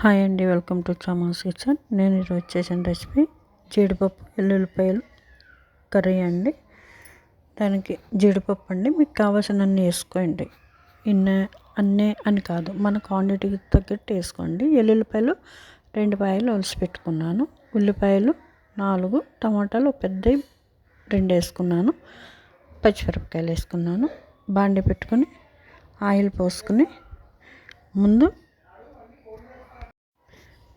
Hi అండి welcome to చామాస్ kitchen. నేను ఈరోజు చేసిన రెసిపీ జీడిపప్పు ఎల్లుల్లిపాయలు కర్రీ అండి. దానికి జీడిపప్పు అండి మీకు కావాల్సినన్ని వేసుకోండి. ఇన్న అన్నీ అని కాదు మన క్వాంటిటీకి తగ్గట్టు వేసుకోండి. ఎల్లుల్లిపాయలు రెండు పాయలు ఒలిసి పెట్టుకున్నాను. ఉల్లిపాయలు నాలుగు టమాటాలు పెద్దవి రెండు వేసుకున్నాను. పచ్చిమిరపకాయలు వేసుకున్నాను. బాండి పెట్టుకొని ఆయిల్ పోసుకుని ముందు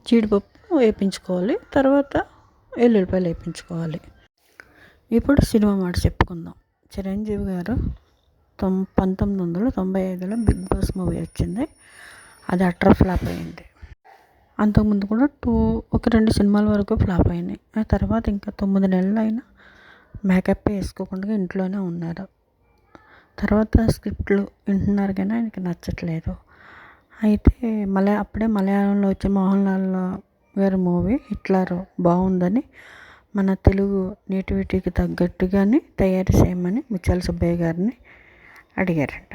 జీడిపప్పు వేయించుకోవాలి తర్వాత ఎల్లుల్లిపాయలు వేయించుకోవాలి ఇప్పుడు సినిమా మాట చెప్పుకుందాం. చిరంజీవి గారు తొం పంతొమ్మిది వందల తొంభై ఐదులో బిగ్ బాస్ మూవీ వచ్చింది. అది అట్రా ఫ్లాప్ అయింది. అంతకుముందు కూడా టూ ఒక రెండు సినిమాల వరకు ఫ్లాప్ అయినాయి. ఆ తర్వాత ఇంకా తొమ్మిది నెలలు అయినా మేకప్ వేసుకోకుండా ఇంట్లోనే ఉన్నారు. తర్వాత స్క్రిప్ట్లు వింటున్నారు కానీ ఆయనకి నచ్చట్లేదు. అయితే మలయా అప్పుడే మలయాళంలో వచ్చే మోహన్ లాల్ గారి మూవీ హిట్లర్ బాగుందని మన తెలుగు నేటివిటీకి తగ్గట్టుగానే తయారు చేయమని ముత్యాల సుబ్బయ్య గారిని అడిగారంట.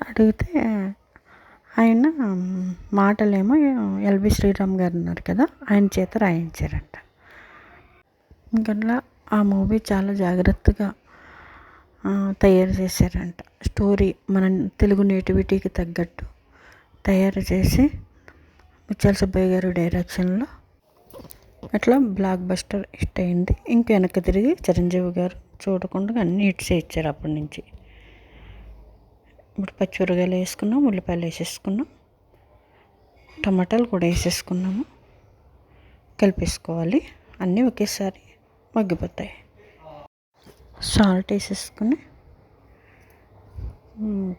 అడిగితే ఆయన మాటలేమో ఎల్బి శ్రీరామ్ గారు ఉన్నారు కదా ఆయన చేత రాయించారంట. ఇంకట్లా ఆ మూవీ చాలా జాగ్రత్తగా తయారు చేశారంట. స్టోరీ మన తెలుగు నేటివిటీకి తగ్గట్టు తయారు చేసి ముత్యాల సుబ్బయ్య గారు డైరెక్షన్లో అట్లా బ్లాక్ బస్టర్ హిట్ అయింది. ఇంక వెనక్కి తిరిగి చిరంజీవి గారు చూడకుండా అన్ని హిట్స్ ఇచ్చారు అప్పటి నుంచి. ఇప్పుడు పచ్చిమిరకాయలు వేసుకున్నాం ఉల్లిపాయలు వేసేసుకున్నాం టమాటాలు కూడా వేసేసుకున్నాము. కలిపేసుకోవాలి. అన్నీ ఒకేసారి మగ్గిపోతాయి. సాల్ట్ వేసేసుకుని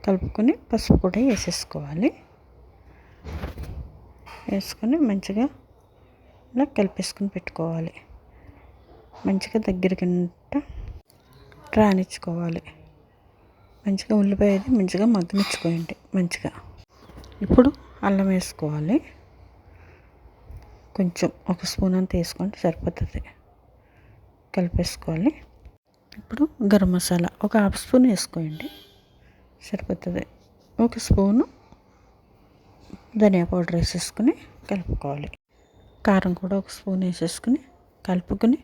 కలుపుకొని పసుపు కూడా వేసేసుకోవాలి. వేసుకొని మంచిగా ఇలా కలిపేసుకుని పెట్టుకోవాలి. మంచిగా దగ్గరికి రానిచ్చుకోవాలి. మంచిగా ఉల్లిపాయ అది మంచిగా మగ్గనిచ్చుకోండి మంచిగా. ఇప్పుడు అల్లం వేసుకోవాలి. కొంచెం ఒక స్పూన్ అంత వేసుకుంటే సరిపోతుంది. కలిపేసుకోవాలి. ఇప్పుడు గరం మసాలా ఒక హాఫ్ స్పూన్ వేసుకోండి. సరిపోతుంది. ఒక స్పూను ధనియా పౌడర్ వేసేసుకుని కలుపుకోవాలి. కారం కూడా ఒక స్పూన్ వేసేసుకుని కలుపుకొని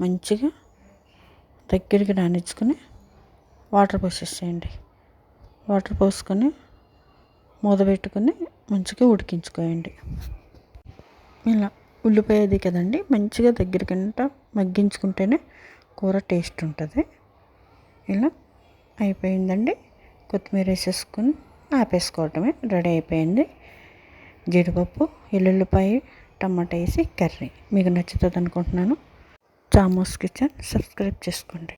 మంచిగా దగ్గరికి నానించుకుని వాటర్ పోసేసేయండి. వాటర్ పోసుకొని మూత పెట్టుకుని మంచిగా ఉడికించుకోండి ఇలా ఉల్లిపాయ అది కదండి మంచిగా దగ్గరికంట మగ్గించుకుంటేనే కూర టేస్ట్ ఉంటుంది. ఇలా అయిపోయిందండి. కొత్తిమీర వేసేసుకొని ఆపేసుకోవటమే. రెడీ అయిపోయింది. జీడిపప్పు ఎల్లుల్లిపాయ టమాటా వేసి కర్రీ. మీకు నచ్చుతుంది అనుకుంటున్నాను. చామోస్ కిచెన్. సబ్స్క్రైబ్ చేసుకోండి.